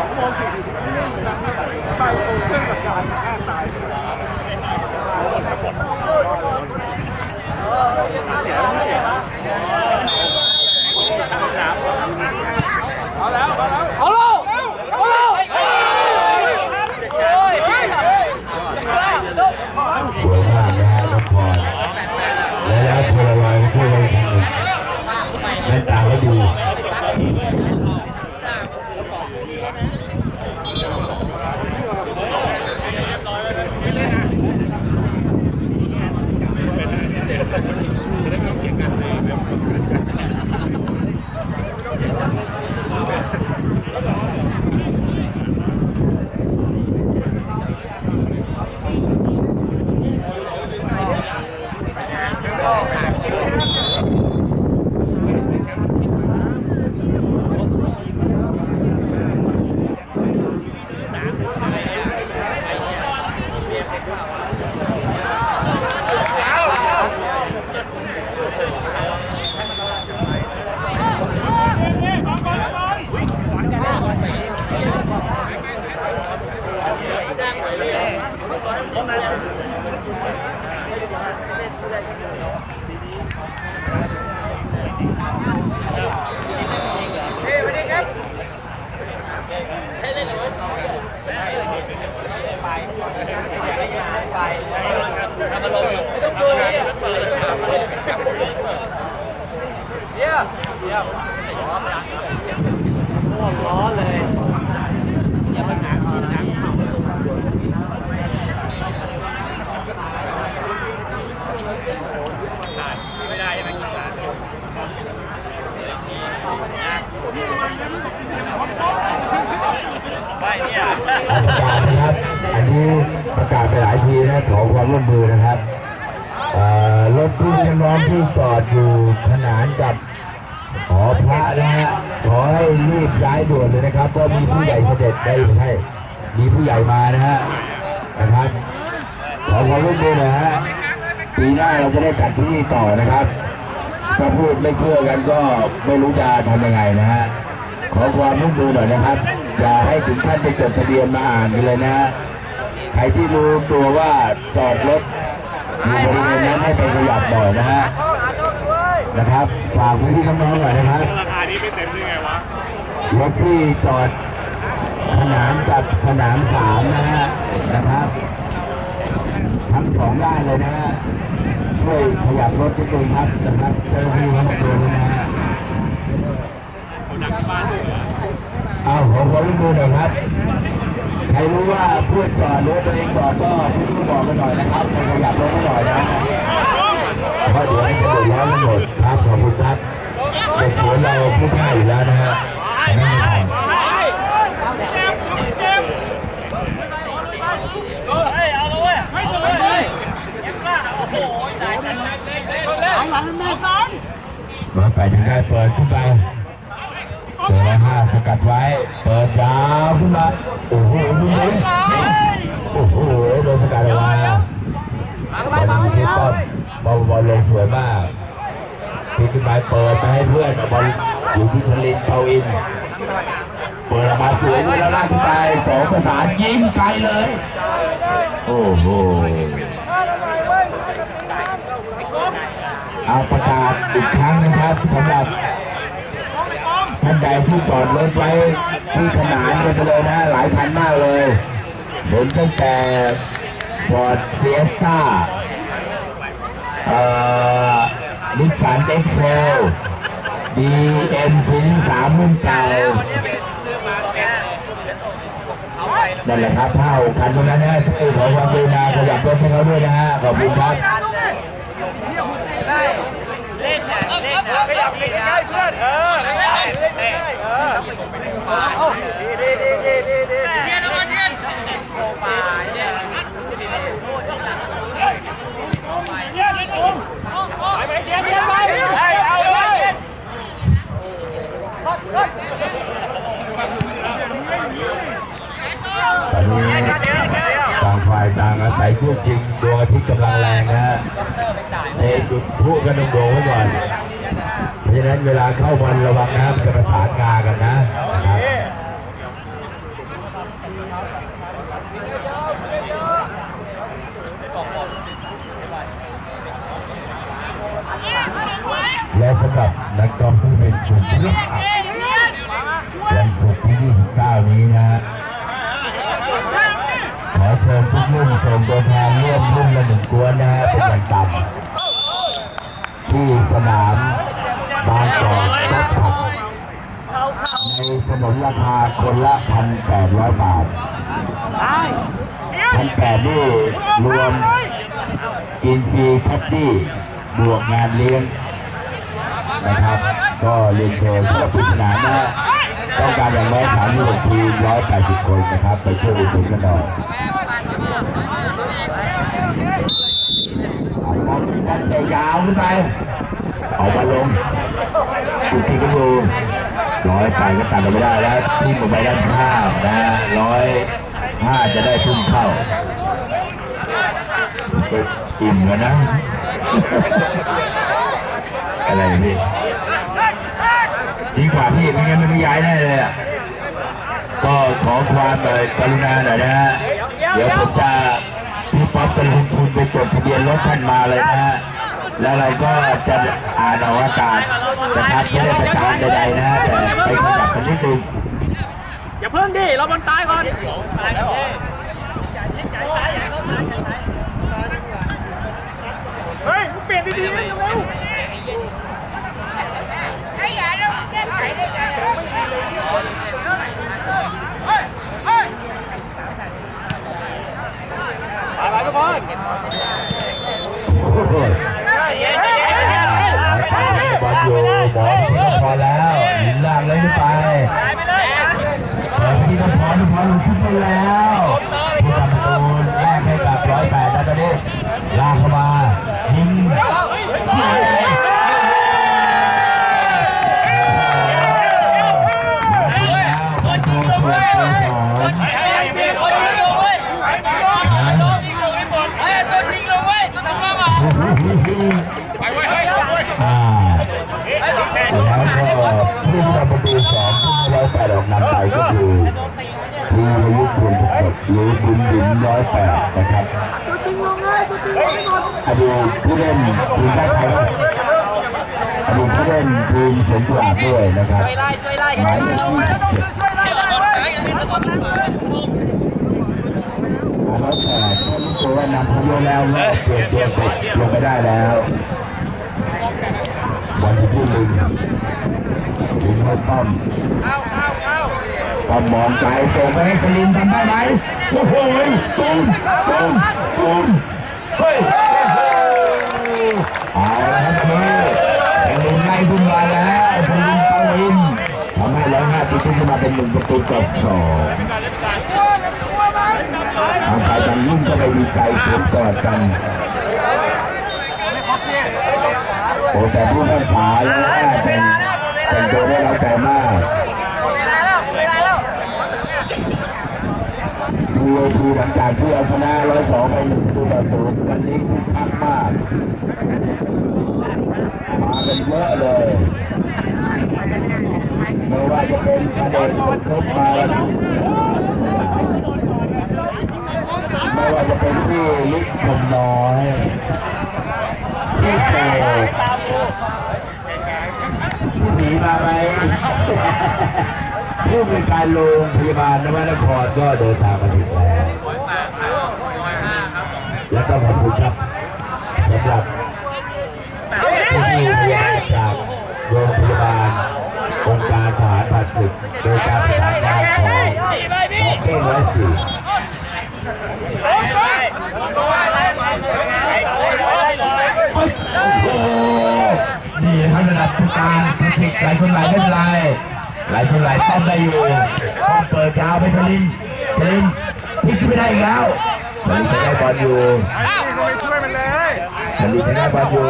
องโมงสี่สิบไปตรงเครื่องจัดการแค่ตายเอาแล้วเอาแล้ว เอาลูกเอาลูกเฮ้ยเฮ้ยเฮ้ย สวยมากนะฮะน้องพรและแล้วพลวัยผู้บริหารแว่นตาก็ดี ประกาศนะครับอันนี้ประกาศไปหลายทีนะขอความร่วมมือนะครับรถที่น้องที่จอดอยู่ขนานกับ พระนะฮะขอให้รีบย้ายด่วนเลยนะครับเพราะมีผู้ใหญ่เสด็จได้ให้มีผู้ใหญ่มานะฮะนะครับขอความร่วมมือนะฮะปีหน้าเราจะได้จัดที่นี่ต่อนะครับถ้าพูดไม่เชื่อกันก็ไม่รู้จะทำยังไงนะฮะขอความร่วมมือหน่อยนะครับอย่าให้ถึงขั้นไปจดทะเบียนมาอ่านกันเลยนะฮะใครที่รู้ตัวว่าจอดรถอยู่บริเวณนั้นให้ไปขยับหน่อยนะฮะ นะครับฝากไว้ที่น้องๆหน่อยนะครับราคานี้ไม่เต็มได้ไงวะรถที่จอดสนามกับสนามสามนะฮะนะครับ ทั้งสองได้านเลยนะฮะช่วยขยับรถนิดนึงครับนะครับเจ้าหน้าที่ทั้งตัวเลยนะฮะเอาขอความร่วมมือหน่อยครับใครรู้ว่าเพื่อนจอดรถตัวเองจอดก็ช่วยบอกกันหน่อยนะครับไปขยับรถกันหน่อยนะ เพราะเดี๋ยวจะเดือดร้อนหมดครับขอบคุณครับเด็กสวนเราพูดง่ายอยู่แล้วนะฮะแต่ไม่มีทางเฮ้ยอาเลยไม่สวยเยเก็บล่าโอ้โหตายจังเลยเอาหลังแม่สองมาไปทางได้เปิดขึ้นไปเจอแล้วห้าสกัดไว้ เปิดยาวขึ้นมาโอ้โหดูเลยโอ้โหโดนสกัดออกมาบอลอยู่ที่ต้น บอลบอลลงสวยมากพลิกขึ้นไปเปิดไปให้เพื่อนบอลอยู่ที่ชลินเปาอิน เปิดมาสวยแล้วลากไปสองประสายิงไกลเลย โอ้โหเอาประกาศอีกครั้งนะครับสำหรับท่านใดที่จอดรถไว้ที่ขนานกันไปเลยนะหลายคันมากเลยเห็นตั้งแต่ฟอร์ดเซียสต้า นิสสันเอ็กเซลดีเอ็มซีสามรุ่นเก่านั่นแหละครับเท่าคันตรงนั้นนะช่วยขอความกรุณาขยับรถให้เขาด้วยนะฮะขอบคุณครับเล่นเนี่ยเล่นได้เพื่อนเออเล่นเล่นเล่นเออดีดีดีดีดีดีเทียนเอาเทียนโอ้ป่าเนี่ยไปไปเทียนเทียนไปเอาเลย ตอนนี้ต่างฝ่ายต่างอาศัยช่วงจริงดวงอาทิตย์กำลังแรงนะฮะเตะจุดพลุกันโดงไว้ก่อนเพราะฉะนั้นเวลาเข้าบอลระวังนะมันจะประสานงากันนะนะครับ สุดยอดวันศุกร์ที่ 29 นี้นะฮะขอเชิญทุกรุ่นส่งตัวแทนร่วมรุ่นละหนึ่งกวนนะฮะเป็นอย่างต่ำที่สนามบางกอกรถผักในสนนราคาคนละ 1,800 บาทพันแปดนี่รวมกินฟรีแท็กซี่บวกงานเลี้ยง นะครับ ก็เรียนเชิญเพื่อปริศนานะต้องการอย่างน้อยสามสิบทีร้อยแปดสิบคนนะครับ ไปช่วยอุดหนุนกันหน่อยเอาบอลดันเตะยาวขึ้นไปเอามาลลงคุกทีก็ดูร้อยไปก็ตัดไม่ได้แล้วที่หมไปด้านข้างนะร้อยห้าจะได้ทุ่มเข้าอิ่มแล้วนะ อะไรนี่ดีกว่าพี่ไม่งั้นไม่ย้ายแน่เลยอะก็ขอความกรุณาหน่อยนะฮะเดี๋ยวผมจะพี่ป๊อปจะลงทุนไปจดทะเบียนรถท่านมาเลยนะฮะแล้วเราก็จะอ่านอาอากาศนะครับไม่ได้ประจานใดๆนะฮะแต่ไปขยับกันนิดนึงอย่าเพิ่งดิเราบอลตายก่อนเฮ้ยมึงเปลี่ยนดีๆเร็ว ที่ดอกนำไปก็คือทีมยุทธภูมิหรือบุญดินร้อยแปดนะครับอดีตผู้เล่นทีมชาติไทยอดีตผู้เล่นทีมสวนกุหลาบด้วยนะครับหมายเลขที่สิบเจ็ดร้อยแปดก็รู้ตัวว่านำพายุแล้วก็เปลี่ยนตัวเสร็จลงไม่ได้แล้ววันที่ผู้ลิงลิงเข้าเข้าเก็มองใจส่งไปให้สลินทำได้ไหมโอ้โหตุ้มตุ้มตุ้มเฮ้ยเอาละครับคือสลินไล่ขึ้นมาแล้วสลินตะลินทำให้ร้อยห้าตีขึ้นมาเป็นหนึ่งประตูต่อสองทางฝ่ายต่างยิ่งก็ไปมีใจสวมกอดกันโอ้แต่ผู้แม่นขาแล้วเป็นเป็นตัวได้รับใจมาก เวลาแล้วเวลาแล้ว ดูเวที หลังจากที่เอาชนะร้อยสองไปหนึ่งตัวต่อศูนย์วันนี้คึกคักมากมากันเยอะเลยไม่ว่าจะเป็นพระเดชสุขมาไม่ว่าจะเป็นที่ลิศชมน้อยที่เตที่หนีมาไหม ผู้มีการโรงพยาบาลนวนครก็เดินทางมาถึงแล้วแล้วก็ขอบคุณครับสำหรับผู้ที่พยาบาลจากโรงพยาบาลองค์การทหารผ่านศึกโดยการประสานงานของเก้งร้อยสี่โอ้โหนี่นะครับระดับผู้การผู้สิทธิ์หลายคนหลายไม่เป็นไรหลายคนหลายต้อมได้อยู่ต้องเปิดยาวไปสลินสลินพลิกไม่ได้อีกแล้วสลินจะบอลอยู่ช่วยมันเลยสลินะบอลอยู่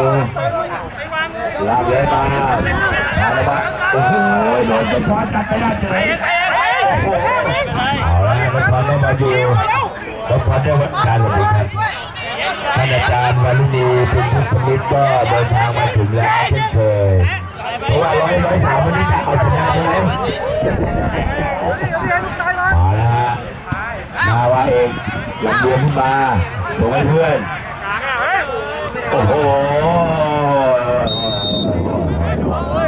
ลากเลยมามาแล้วมาโอ้โหโดนเป็นพรตัดไปได้เฉยเอาละเป็นพรได้บอลอยู่เป็นพรได้การหลบหลีกครับท่านอาจารย์วารุณีเป็นผู้สมิทก็เดินทางมาถึงแล้วเช่นเคย เพราะว่าร้อยร้อยสามวันนี้จะเอาชนะได้ไหมมาแล้วฮะมาว่าเองลำเลียงขึ้นมาส่งให้เพื่อนโอ้โห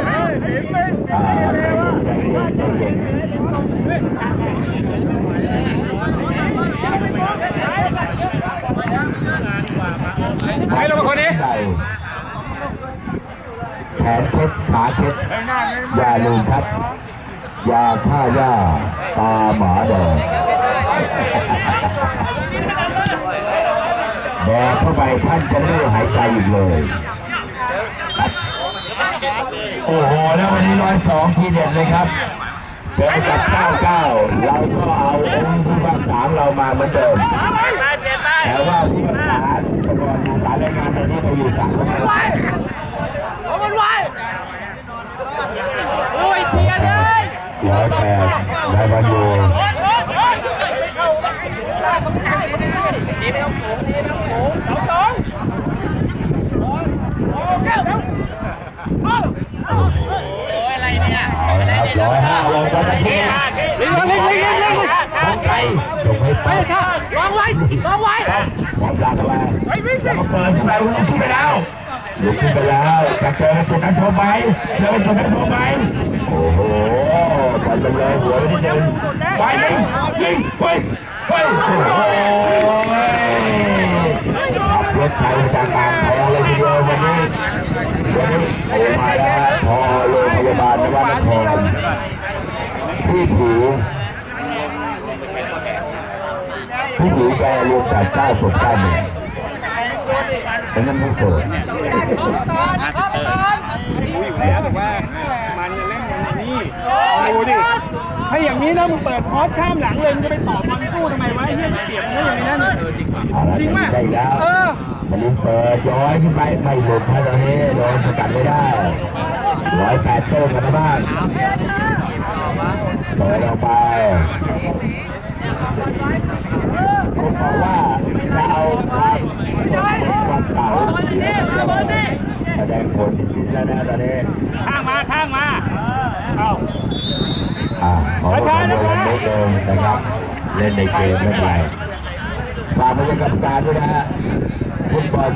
เฮ้ยเห็นไหม ไปลงมาคนนี้ ใส่แขนเช็ดขาเช็ด อย่าลืมครับ ยาฆ่าหญ้าตาหมาแดงแดงเข้าไป ท่านจะไม่หายใจอีกเลยโอ้โห แล้ววันนี้ร้อยสองทีเด็ดเลยครับเจอกับเก้าเก้าเราก็เอาองค์ผู้บังสามเรามาเหมือนเดิมแต่ว่าผู้บังสารตำรวจอดสารรายงานตอนนี้ไปอยู่สารรายงานมันไวโอ้ยเทียนเลยร้อยแปดนายบรรยูทีไม่ต้องสูงทีไม่ต้องสูง สองสองโอ้ยอะไรเนี่ยเอาละครับร้อยห้าลงไปทันทีลิงลิงลิงลิงลิงลงไปลงไปไปลองไว้ลองไว้จับหลักมาแล้วก็เปิดขึ้นไปลุกขึ้นไปแล้วลุกขึ้นไปแล้วจะเจอจุดนั้นโทรไหมเจอจุดนั้นโทรไหมโอ้โหไปเลยหัวนิดนึงไปยิงยิงไปไปโอ้โหขับ รถไทยจากอ่างทองเลยทีเดียววันนี้วันนี้โอ้มาแล้วพอโรงพยาบาลนวัดนครที่ผิวผู้หญิงแกรวมจากเก้าศพเก้าหนึ่งแต่นั่นไม่โสดแล้วบอกว่ามันจะเล่นกันในนี่ดูดิถ้าอย่างนี้นะมึงเปิดคอสข้ามหลังเลยมึงจะไปต่อบอลสู้ทำไมวะเฮียจะเปรียบมึงได้อย่างนี้นั่นจริงป่ะได้แล้วเออ สลิปเปิดย้อยขึ้นไปไม่หลุดถ้าตอนนี้โดนสกัดไม่ได้ร้อยแปดโต้กันบ้างเปิดออกไปผมบอกว่าจะเอาความความเก่าแสดงผลแล้วนะตอนนี้ข้างมาข้างมาเอ้าอ่าขอช้าขๆอช้าๆเล่นะครับเล่นในเกมไม่เป็นไรฝากไปยังกรรมการด้วยนะฮะ บอล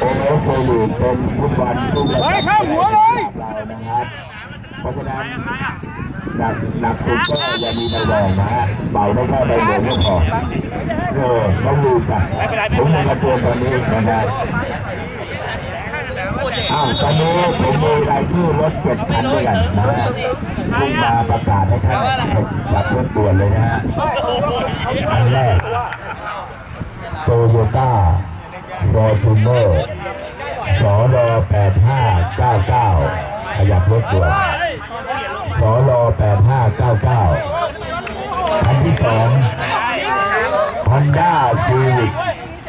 โอเอฟโซลีกเป็นฟุตบอลทุกระดับเฮ้ยเข้าหัวเรานะครับเพราะฉะนั้นหนักหนักสุดก็อย่ามีใบแดงนะฮะเบาได้แค่ใบแดงก็พอเออต้องดูกันผมมีมาเตือนตอนนี้นะครับอ้าวตอนนี้ผมมีรายชื่อรถเจ็ดคันด้วยกันนะฮะพุ่งมาประกาศให้ท่านจับรถด่วนเลยนะฮะอันแรกโตโยต้า ฟอร์จูเนอร์สอรแปดห้าเก้าเก้าขยับรถด่วนสอรแปดห้าเก้าเก้าคันที่สองฮอนด้าซีวิก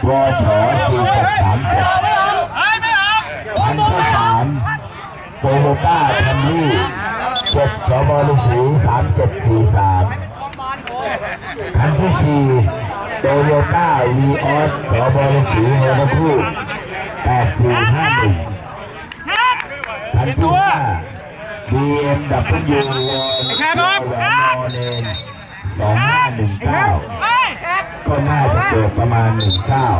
วอชอซีหกสามเจ็ดเฮ้ยไม่ออกคันที่สามโตโยต้าคัมรี่เจ็ดสบลูสีสามเจ็ดสี่สามคันที่สี่ โตโยต้าวีออสสบลูสีโฮนคูแปดสี่ห้าหนึ่งคันที่ห้า BMW แค่บอกแหวนนเนนสองห้าหนึ่งเก้าก็น่าจะเกิดประมาณ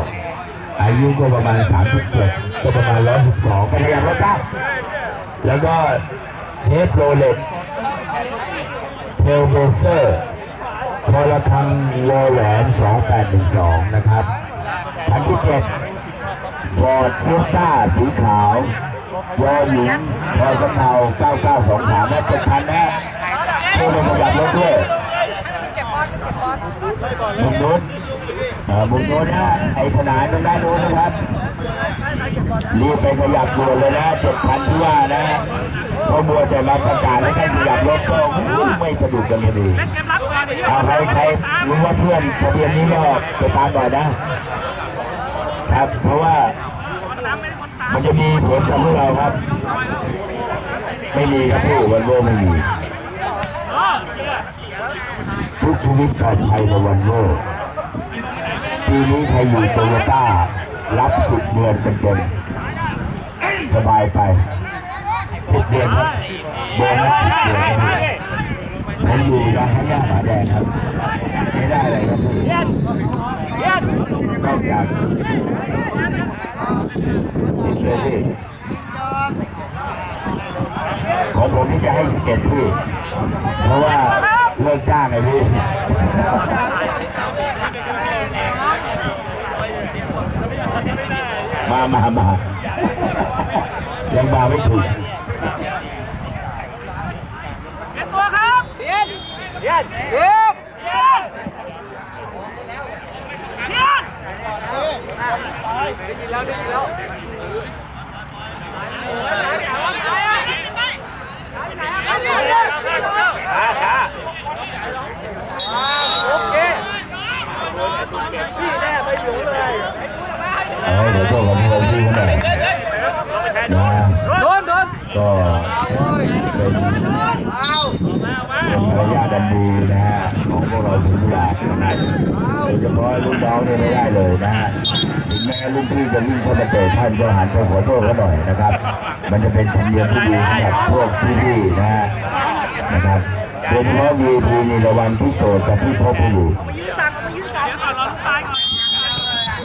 19อายุก็ประมาณ37ก็ประมาณ112ก็พยายามลดได้แล้วก็เชฟโรเล็ตเทลเบเซอร์ พอละคังวอแหวน2812 นะครับคันที่7ฟอร์ดเฟสต้าสีขาวยอหญิงพอสะเนา9923และจะคันนะโทรมาจับรถด้วยมุมนู้นมุมนู้นนะไอ้ขนานตรงด้านนู้นนะครับรีบไปขยับด่วเลยนะเจ็ดพันที่ว่านะเพราะมัวแต่มาประกาศให้ท่านขยับรถก็ไม่สะดวกกันเลยดี เอาใครใครรู้ว่าเพื่อนทะเบียนนี้ก็ไปตามหน่อยนะครับ เพราะว่ามันจะมีผลกับพวกเราครับ ไม่มีครับผู้วันโลไม่มีทุกชีวิตปลอดภัยในวันโลปีนี้ใครอยู่โตโยต้ารับสิบเดือนเต็มๆสบายไปสิบเดือนครับโบนัสสิบเดือนครับ ผมอยู่ร้านข้าวย่าหมาแดงครับ ไม่ได้อะไรครับพี่นอกจากสิบเลยพี่ของผมนี่จะให้สิบเอ็ดพี่เพราะว่าเลิลิกจ้างไงพี่มามามายังมาไม่ถูก เอาเดี๋ยวพวกเราลงที่กันหน่อยนะโดนโดนก็เป็น เป็นภรรยาดันดีนะฮะของพวกเราถึงหลานะโดยเฉพาะลูกน้องเนี่ยไม่ได้เลยนะฮะถึงแม้ลูกพี่จะวิ่งเข้ามาเตะท่านก็หันไปขอโทษเขาหน่อยนะครับ มันจะเป็นธรรมเนียมที่ดีสำหรับพวกพี่ๆนะฮะนะครับโดยเฉพาะ VIP นี่ระวังที่โสดกับที่พบผู้อยู่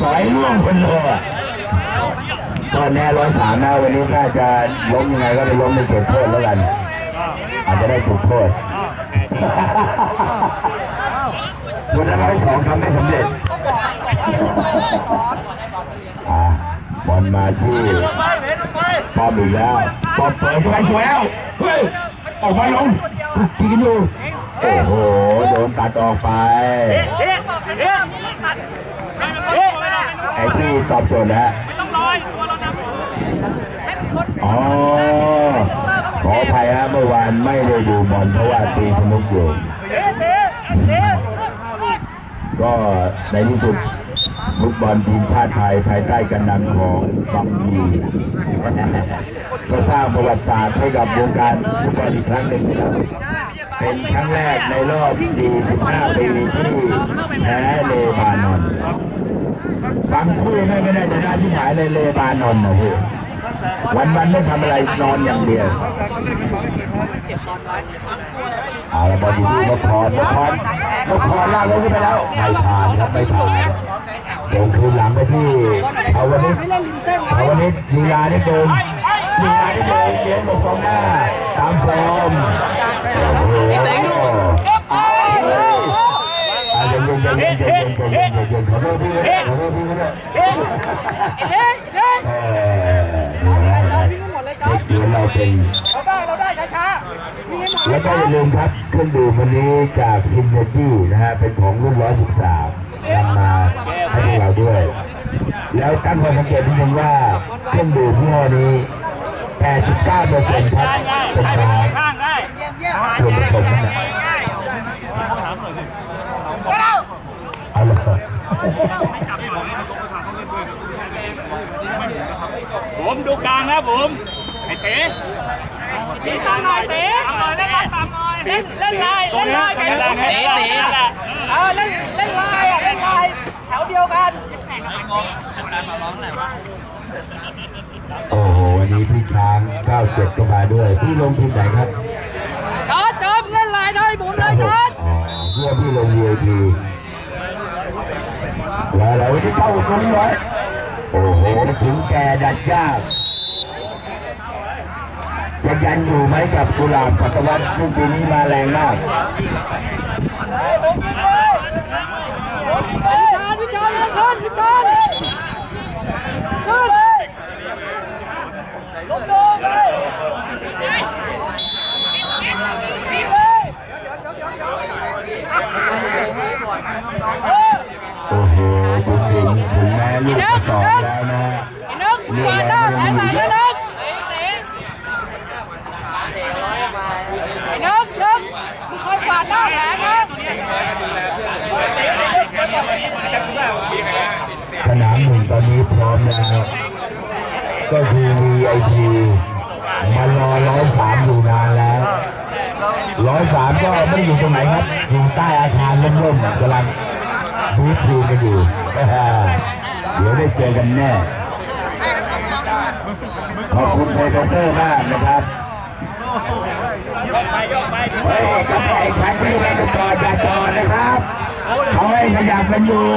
สอยล่วงคนเลยอะตอนนี้ร้อยสามนะวันนี้ถ้าจะล้มยังไงก็ไปล้มในเขตโทษแล้วกัน อาจจะได้ถูกโทษ วันนั้นร้อยสองทำไม่สำเร็จบอลมาที่ป้อมอีกแล้วป้อมเปิดเข้าไปสวยแล้วเฮ้ยออกมาลงทีกันอยู่โอ้โหโดนตัดออกไปไอ้ที่ตอบโจทย์แล้วอ๋อ ขออภัยฮะเมื่อวานไม่ได้ดูบอลเพราะว่าตีสนุก อยู่ก็ในที่สุดฟุตบอลทีมชาติไทยภายใต้การนำของบังยีก็สร้างประวัติศาสตร์ให้กับวงการฟุตบอลอีกครั้งหนึ่งนะครับเป็นครั้งแรกในรอบ 45 ปีที่แพ้เลบานอนบางคู่ไม่ได้จะได้ที่หมายเลยเลบานอนนะพี่วันวันไม่ทำอะไรนอนอย่างเดียว เอาละบอลอยู่ที่นพรนพรนพรลากลงขึ้นไปแล้วไม่ผ่านครับไม่ผ่านเดี๋ยวคืนหลังไปที่เอาวันนี้เอาวันนี้ลีลาได้เดินลีลาได้เดินเสียงบอกกองหน้าตามฟอร์มโอ้โหเอาเลยอะเย็นเย็นเย็นเย็นเย็นเย็นเย็นเย็นเย็นขอโทษพี่ด้วยขอโทษพี่ด้วยเฮ้ยเฮ้ยเออเด็กเสือเราเป็นเราได้เราได้ช้าๆวิ่งให้หมด แล้วก็อย่าลืมครับเครื่องดื่มวันนี้จากซินเนจี้นะฮะเป็นของรุ่น 113นำมาให้พวกเราด้วย แล้วตั้งความสังเกตนิดนึงว่าเครื่องดื่มยี่ห้อนี้ 89เปอร์เซ็นต์ครับเป็นน้ำข้างได้ส่วนผสมนั่นแหละเอาละครับผมดูกลางนะผมไอ้เต๋ ตีตามหน่อยเต๋ตามหน่อยเล่นตามหน่อยเล่นเล่นลายเล่นลายกันเต๋เต๋เออเล่นเล่นลายอะเล่นลายแถวเดียวกันโอ้โหวันนี้พี่ช้าง97ก็มาด้วยพี่ลงทีมไหนครับจอดจอดเล่นลายได้หมุนเลยจอดอ๋อเพื่อพี่ลง VIP แล้วเราที่เข้าตรงนี้ไว้โอ้โหถึงแกดัดยากจะ ยันอยู่ไหมกับกุหลาบสัตวัตซึ่งปีนี้มาแรงมากวิจารณ์วิจารณ์เลยขึ้นวิจารณ์ขึ้นเลยลงโดนเลยชี้เลยโอ้โหบุญถึงถึงแม้ลูกจะสอบแล้วนะไอ้นึกมึงมาหน้าแผงไหนนะนึกไอ้นึกนึกมึงคอยกวาดหน้าแผงนะ สนามหนึ่งตอนนี้พร้อมแล้ว ก็คือ VIP มารอร้อยสามอยู่นานแล้วร้อยสามก็ไม่อยู่ตรงไหนครับ อยู่ใต้อาคารล่มๆกำลังบูททีกันอยู่เดี๋ยวได้เจอกันแน่ขอบคุณโปรเฟสเซอร์มากนะครับ ยกไปยกไปไปกระแทกขันที่แม่ะกอจะต่นะครับเขาให้ขยับกันอยู่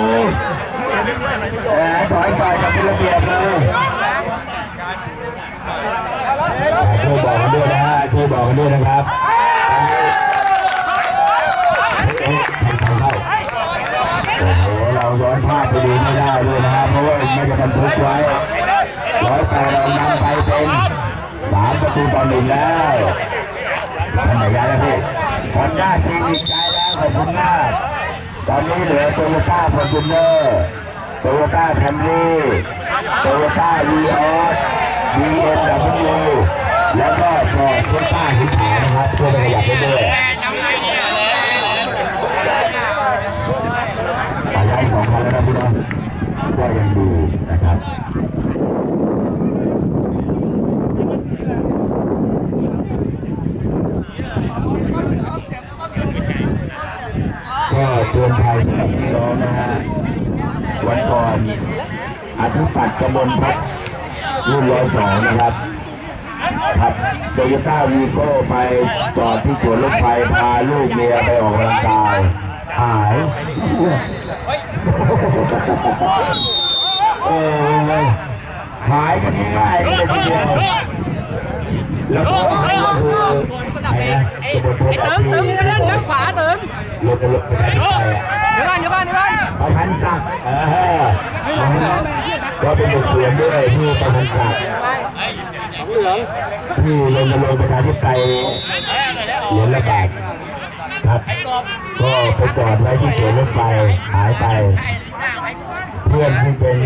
ถอยไปกับระเบียบเลยที่บอกกันด้วยนะที่บอกกันด้วยนะครับเราย้อนลาดไปดูไม่ได้เลยนะครับเพราะว่าไม่จะบันทึกไว้ร้อยแปดเรานำไปเป็นสามประตูต่อหนึ่งแล้ว ทำไหนย้ายแล้วพี่คอนด้าซีวิกย้แล้วขอบคุณมากตอนนี้เหลือโตโยต้าฟอร์จูเนอร์โตโยต้าแคมรี่โตโยต้าวีออสบีเอ็มดับเบิลยูแล้วก็ฟอร์ดเทสต้าสีขาวนะครับเพื่อขยับไปด้วยจำไงเนี่ยขยายสองคันแล้วนะพี่น้องก็ยังดูนะครับ ก็เตือนภัยสำหรับพี่น้องนะฮะวันก่ อธิปัตย์กมลพัฒน์รุ่นร้อยสองนะครับขับโตโยต้าวีโก้ไปจอดที่สวนรถไฟพาลูกเมียไปออกกำลังกายหายโอ้ยหายกันง่ายเลยทีเดียวแล้วก็คือ ไอ้ไอ้เติมเติมเล่นด้านขวาเติมรถรถไปไหนไปอะเดี๋ยวก่อนเดี๋ยวก่อนเดี๋ยวก่อนประพันธ์ศักดิ์เออก็เป็นเด็กเสือด้วยที่ประพันธ์ศักดิ์ที่รณรงค์ประชาธิปไตยเหรียญละบาทครับก็ไปจอดไว้ที่สวนรถไฟหายไป เพื่อนที่เป็น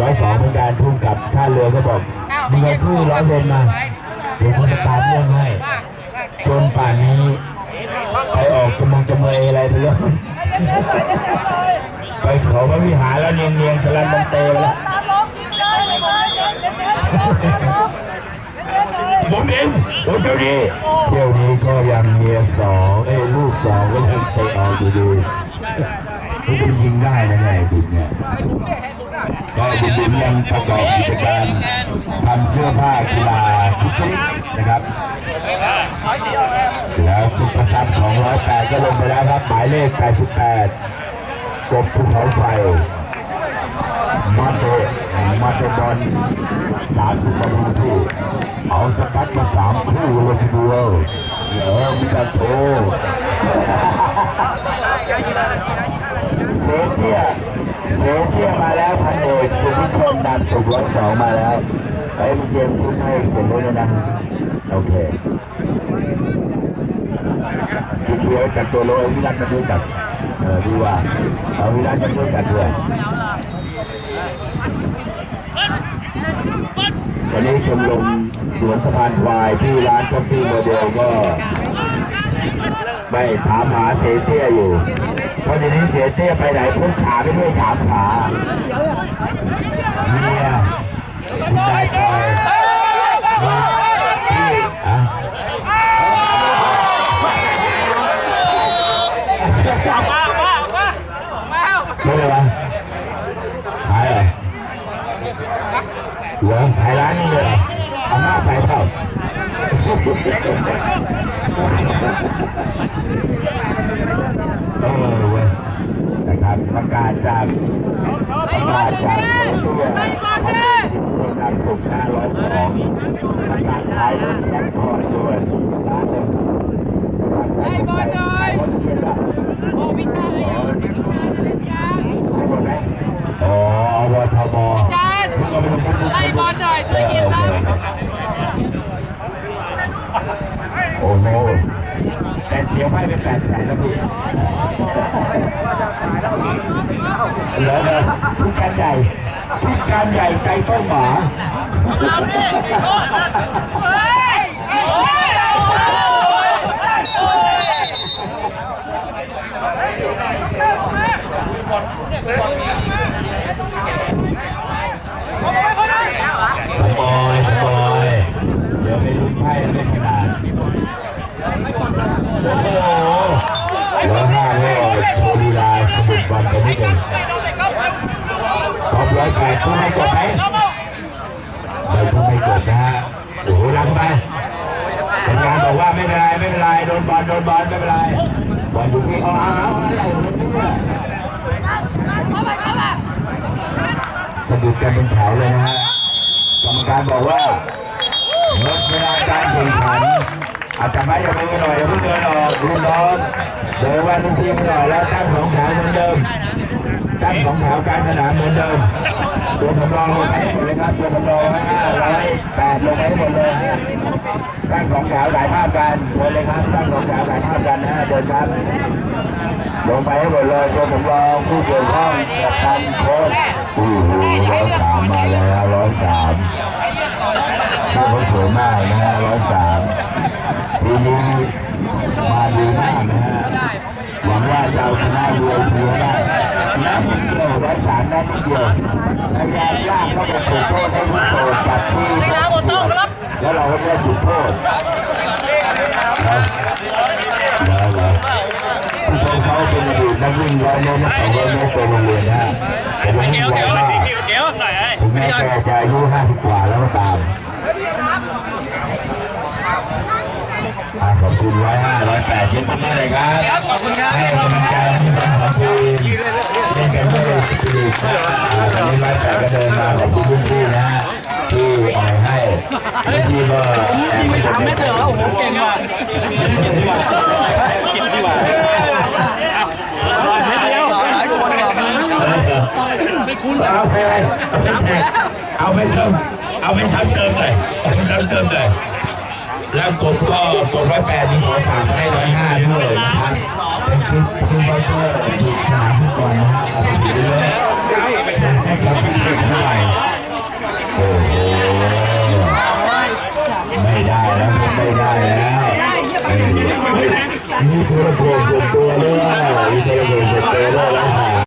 ร้อยสองเหมือนกันทุ่งกับท่าเรือก็บอกมีเงินคู่ร้อยเวนมาเดี๋ยวคุณจะตามเรื่องให้ จนป่านนี้ไปออกจมงจมเมยอะไรไปเรื่องไปเขาพระวิหารแล้วเนียงเนียงๆสลันบันเตแล้วผมเองผมเที่ยวนี้เที่ยวนี้ก็ยังเมียสองเอ้ลูกสองก็ยังไปออกอยู่ดีนี่เป็นยิงได้นะไอ้บุญเนี่ยก็บุญบุญยังประกอบกิจการทำเสื้อผ้ากีฬาทุกชนิดนะครับ แล้วซุปร์ซับของร้อยแปดก็ลงไปแล้วครับ หมายเลข88กบภูเขาไฟมาเตมาเตบอลสามสิบกว่าพื้นที่เอาสกัดมาสามคู่เลยทีเดียวเออมีการโชว์เซเทียเซเทียมาแล้วพันเอกสุวิชนดันสุกร้อยสองมาแล้วไอ้เกมคุณให้เสร็จแล้วนะ โอเคคุณเดียวจัดตัวโลวิรัตมาด้วยกันเออดีว่าเอาวิรัตมาด้วยกันด้วยวันนี้ชมรมสวนสะพานควายที่ร้านช้อปปี้โมเดลก็ไม่ถามหาเสเตี้ยอยู่ เพราะทีนี้เสเตี้ยไปไหนพ้นขาไปด้วยถามขาเมียนายคอย มามามามาไม่เลยวะหายเหรอเหรอหายร้านนี้เลยเอเอาหน้าใส่เปล่าเออเว้ยนะครับประกาศจากประกาศจากตัวทางสุขห้าร้อยสองประกาศขายรถแจ็คพอตด้วยร้านหนึ่ง ไอ้บอลหน่อยโอ้ไม่ใช่อ๋อวทบจานไล่บอลหน่อยช่วยกินครับโอ้โหแต่เสียวไม่เป็นแปดแสนแล้วพี่แล้วนะทุกการใหญ่ทุกการใหญ่ใจต้องหมาส ปอยสปอยเดี๋ยวไปลุ้นไพ่แล้วไม่ขนาดโอ้โหร้อยห้าร้อยโชว์ลีลาสมุดบอลกันนิดหนึ่งสองร้อยแปดต้องให้จบไหมไม่ต้องให้จบนะฮะโอ้โหลังไปเป็นการบอกว่าไม่เป็นไรไม่เป็นไรโดนบอลโดนบอลไม่เป็นไรบอลอยู่ที่เอาเอาเอาอะไร สะดุดกันเป็นแถวเลยนะฮะกรรมการบอกว่าลดเวลาการแข่งขันอาจจะไม่ยอมือหน่อยอย่าเพิ่งเดินออกรุ่นน้องเดินวันทีมหน่อยแล้วตั้งสองแถวเหมือนเดิมตั้งสองแถวการสนามเหมือนเดิมตัวสำรองลงไปหมดเลยครับตัวสำรอง แปดลงไปหมดเลยตั้งสองแถวถ่ายภาพกันเดินเลยครับตั้งสองแถวถ่ายภาพกันนะเดินครับลงไปให้หมดเลยตัวสำรองผู้เกี่ยวข้องกับการโค้ชโอ้โหร้อยสามมาแล้วร้อยสามที่เขาสวยมากนะฮะร้อยสามทีนี้มาดีมากนะฮะหวังว่าจะเอาชนะรวยเพียได้นัดเดียวร้อยสามนัดเดียว พยายามลากเข้าไปถูกโทษให้ผู้โตจับที่แล้วเราก็ได้จุดโทษนะแล้วแล้วที่เขาเขาเป็นอดีตนักวิ่งร้อยเมตรนักวิ่งร้อยเมตรโรงเรียนนะฮะแต่ผมวิ่งไวมากถึงแม้แกจะอายุห้าสิบกว่าแล้วก็ตามอ่าขอบ คุณร้อยห้าร้อยแปดเช่นกันเลยครับขอบคุณครับให้กำลังใจให้กำลังใจเล่นกันด้วยสปิริตอ่าตอนนี้ร้อยแปดก็เดินมาขอบคุณรุ่นพี่นะฮะที่อ่อยให้รุ่นพี่ก็แอบยิงไปสามเมตรเลยเหรอโอ้โหเก่งว่ะกินดีกว่าเม็ดเดียวไม่คุ้นเอาไปเอาไปซ้ำเอาไปซ้ำเติมเลยเอาไปซ้ำเติมเลย แล้วกดก็กดร้อยแปดนี่ขอฝากให้ร้อยห้าด้วยนะครับเป็นชุดชุดบอลเตอร์ชุดสนามฟุตบอลนะฮะเอาไปดูเลยให้กับเด็กๆหน่อยโอ้โหไม่ได้แล้วไม่ได้แล้วมีโทรโขงส่วนตัวด้วยมีโทรโขงส่วนตัวด้วยแล้ว